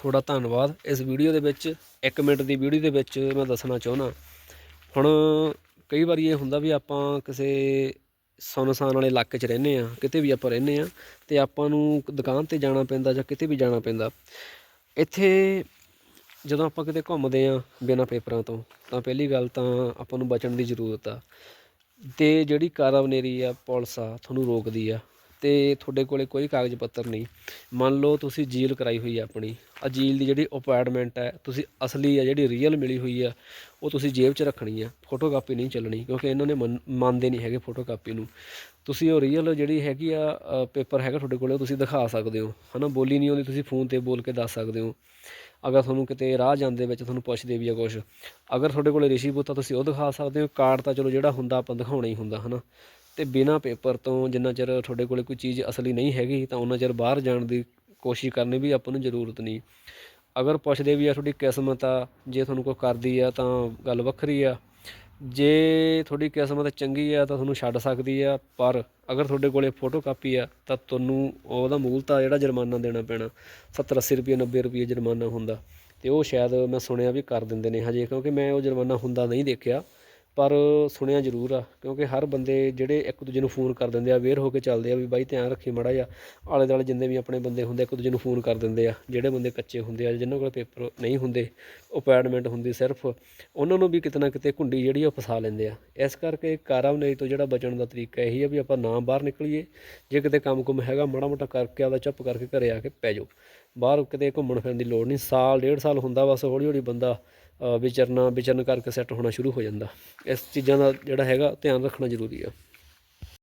ਤੁਹਾਡਾ ਧੰਨਵਾਦ। ਇਸ ਵੀਡੀਓ ਦੇ ਵਿੱਚ 1 ਮਿੰਟ ਦੀ ਵੀਡੀਓ ਦੇ ਵਿੱਚ ਮੈਂ ਦੱਸਣਾ ਚਾਹੁੰਦਾ। ਹੁਣ ਕਈ ਵਾਰੀ ਇਹ ਹੁੰਦਾ ਵੀ ਆਪਾਂ ਕਿਸੇ ਸੁੰਨਸਾਨ ਵਾਲੇ ਇਲਾਕੇ 'ਚ ਰਹਿੰਦੇ ਆ ਕਿਤੇ ਵੀ ਆਪਾਂ ਰਹਿੰਦੇ ਆ ਤੇ ਆਪਾਂ ਨੂੰ ਦੁਕਾਨ ਤੇ ਜਾਣਾ ਪੈਂਦਾ ਜਾਂ ਕਿਤੇ ਵੀ ਜਾਣਾ ਪੈਂਦਾ। ਇੱਥੇ ਜਦੋਂ ਆਪਾਂ ਕਿਤੇ ਘੁੰਮਦੇ ਆ ਬਿਨਾਂ ਪੇਪਰਾਂ ਤੋਂ, ਤਾਂ ਪਹਿਲੀ ਗੱਲ ਤਾਂ ਆਪਾਂ ਨੂੰ ਬਚਣ ਦੀ ਜ਼ਰੂਰਤ ਆ। ਤੇ ਜਿਹੜੀ ਕਾਰਬਨੇਰੀ ਆ, ਪੁਲਿਸ ਆ, ਤੁਹਾਨੂੰ ਰੋਕਦੀ ਆ। ਤੇ ਤੁਹਾਡੇ ਕੋਲੇ ਕੋਈ ਕਾਗਜ਼ ਪੱਤਰ ਨਹੀਂ। ਮੰਨ ਲਓ ਤੁਸੀਂ ਜੀਲ ਕਰਾਈ ਹੋਈ ਹੈ ਆਪਣੀ। ਅਜੀਲ ਦੀ ਜਿਹੜੀ ਅਪਾਇੰਟਮੈਂਟ ਹੈ, ਤੁਸੀਂ ਅਸਲੀ ਆ ਜਿਹੜੀ ਰੀਅਲ ਮਿਲੀ ਹੋਈ ਆ, ਉਹ ਤੁਸੀਂ ਜੇਬ 'ਚ ਰੱਖਣੀ ਆ। ਫੋਟੋਕਾਪੀ ਨਹੀਂ ਚੱਲਣੀ, ਕਿਉਂਕਿ ਇਹਨਾਂ ਨੇ ਮੰਨ- ਮੰਨਦੇ ਨਹੀਂ ਹੈਗੇ ਫੋਟੋਕਾਪੀ ਨੂੰ। ਤੁਸੀਂ ਉਹ ਰੀਅਲ ਜਿਹੜੀ ਹੈਗੀ ਆ ਪੇਪਰ ਹੈਗਾ ਤੁਹਾਡੇ ਕੋਲੇ ਤੁਸੀਂ ਦਿਖਾ ਸਕਦੇ ਹੋ। ਹਨਾ, ਬੋਲੀ ਨਹੀਂ ਆਉਂਦੀ, ਤੁਸੀਂ ਫੋਨ ਤੇ ਬੋਲ ਕੇ ਦੱਸ ਸਕਦੇ ਹੋ। ਅਗਰ ਤੁਹਾਨੂੰ ਕਿਤੇ ਰਾਹ ਜਾਂਦੇ ਵਿੱਚ ਤੁਹਾਨੂੰ ਪੁੱਛਦੇ ਵੀ ਆ ਕੁਛ। ਅਗਰ ਤੁਹਾਡੇ ਕੋਲੇ ਰਿਸ਼ੀ ਬੁੱਤ ਆ, ਤੁਸੀਂ ਉਹ ਦਿਖਾ ਸਕਦੇ ਹੋ। ਕਾਰਡ ਤਾਂ ਚਲੋ ਜਿਹੜਾ ਹੁੰਦਾ, ਆਪਾਂ ਦਿਖਾਉਣਾ ਹੀ ਹੁੰਦਾ, ਹਨਾ। ਅਤੇ ਬਿਨਾਂ ਪੇਪਰ ਤੋਂ ਜਿੰਨਾ ਚਿਰ ਤੁਹਾਡੇ ਕੋਲ ਕੋਈ ਚੀਜ਼ ਅਸਲੀ ਨਹੀਂ ਹੈਗੀ, ਤਾਂ ਉਹਨਾਂ ਚਿਰ ਬਾਹਰ ਜਾਣ ਦੀ ਕੋਸ਼ਿਸ਼ ਕਰਨੀ ਵੀ ਆਪਾਂ ਨੂੰ ਜ਼ਰੂਰਤ ਨਹੀਂ। ਅਗਰ ਪੁੱਛਦੇ ਵੀ ਆ ਤੁਹਾਡੀ ਕਿਸਮਤ ਆ, ਜੇ ਤੁਹਾਨੂੰ ਕੋਈ ਕਰਦੀ ਆ ਤਾਂ ਗੱਲ ਵੱਖਰੀ ਆ। ਜੇ ਤੁਹਾਡੀ ਕਿਸਮਤ ਚੰਗੀ ਆ ਤਾਂ ਤੁਹਾਨੂੰ ਛੱਡ ਸਕਦੀ ਆ, ਪਰ ਅਗਰ ਤੁਹਾਡੇ ਕੋਲੇ ਫੋਟੋ ਕਾਪੀ ਆ, ਤਾਂ ਤੁਹਾਨੂੰ ਉਹਦਾ ਮੂਲਤਾ ਜਿਹੜਾ ਜੁਰਮਾਨਾ ਦੇਣਾ ਪੈਣਾ 70 80 ਰੁਪਏ 90 ਰੁਪਏ ਜੁਰਮਾਨਾ ਹੁੰਦਾ। ਤੇ ਉਹ ਸ਼ਾਇਦ ਮੈਂ ਸੁਣਿਆ ਵੀ ਕਰ ਦਿੰਦੇ ਨੇ ਹਜੇ, ਕਿਉਂਕਿ ਮੈਂ ਉਹ ਜੁਰਮਾਨਾ ਹੁੰਦਾ ਨਹੀਂ ਦੇਖਿਆ। ਪਰ ਸੁਣਿਆ ਜ਼ਰੂਰ ਆ, ਕਿਉਂਕਿ ਹਰ ਬੰਦੇ ਜਿਹੜੇ ਇੱਕ ਦੂਜੇ ਨੂੰ ਫੋਨ ਕਰ ਦਿੰਦੇ ਆ, ਅਵੇਅਰ ਹੋ ਕੇ ਚੱਲਦੇ ਆ ਵੀ ਬਾਈ ਧਿਆਨ ਰੱਖੀ ਮਾੜਾ ਜਿਹਾ ਆਲੇ ਦੁਆਲੇ ਜਿੰਨੇ ਵੀ ਆਪਣੇ ਬੰਦੇ ਹੁੰਦੇ, ਇੱਕ ਦੂਜੇ ਨੂੰ ਫੋਨ ਕਰ ਦਿੰਦੇ ਆ, ਜਿਹੜੇ ਬੰਦੇ ਕੱਚੇ ਹੁੰਦੇ ਆ, ਜਿਨ੍ਹਾਂ ਕੋਲ ਪੇਪਰ ਨਹੀਂ ਹੁੰਦੇ ਅਪਾਇੰਟਮੈਂਟ ਹੁੰਦੀ ਸਿਰਫ, ਉਹਨਾਂ ਨੂੰ ਵੀ ਕਿਤੇ ਨਾ ਕਿਤੇ ਘੁੰਡੀ ਜਿਹੜੀ ਉਹ ਫਸਾ ਲੈਂਦੇ ਆ। ਇਸ ਕਰਕੇ ਕਾਰਾਵਨੇਰੀ ਤੋਂ ਜਿਹੜਾ ਬਚਣ ਦਾ ਤਰੀਕਾ ਇਹੀ ਆ ਵੀ ਆਪਾਂ ਨਾ ਬਾਹਰ ਨਿਕਲੀਏ, ਜੇ ਕਿਤੇ ਕੰਮ ਕੁਮ ਹੈਗਾ ਮਾੜਾ ਮੋਟਾ ਕਰਕੇ ਆਪਦਾ ਚੁੱਪ ਕਰਕੇ ਘਰੇ ਆ ਕੇ ਪੈ ਜਾਓ। ਬਾਹਰ ਕਿਤੇ ਘੁੰਮਣ ਫਿਰਨ ਦੀ ਲੋੜ ਨਹੀਂ, ਸਾਲ, ਡੇਢ ਸਾਲ ਹੁੰਦਾ ਬਸ ਹੌਲੀ ਹੌਲੀ ਬੰਦਾ ਵਿਚਰਨਾ ਵਿਚਰਨ ਕਰਕੇ ਸੈੱਟ ਹੋਣਾ ਸ਼ੁਰੂ ਹੋ ਜਾਂਦਾ। ਇਸ ਚੀਜ਼ਾਂ ਦਾ ਜਿਹੜਾ ਹੈਗਾ ਧਿਆਨ ਰੱਖਣਾ ਜ਼ਰੂਰੀ ਆ।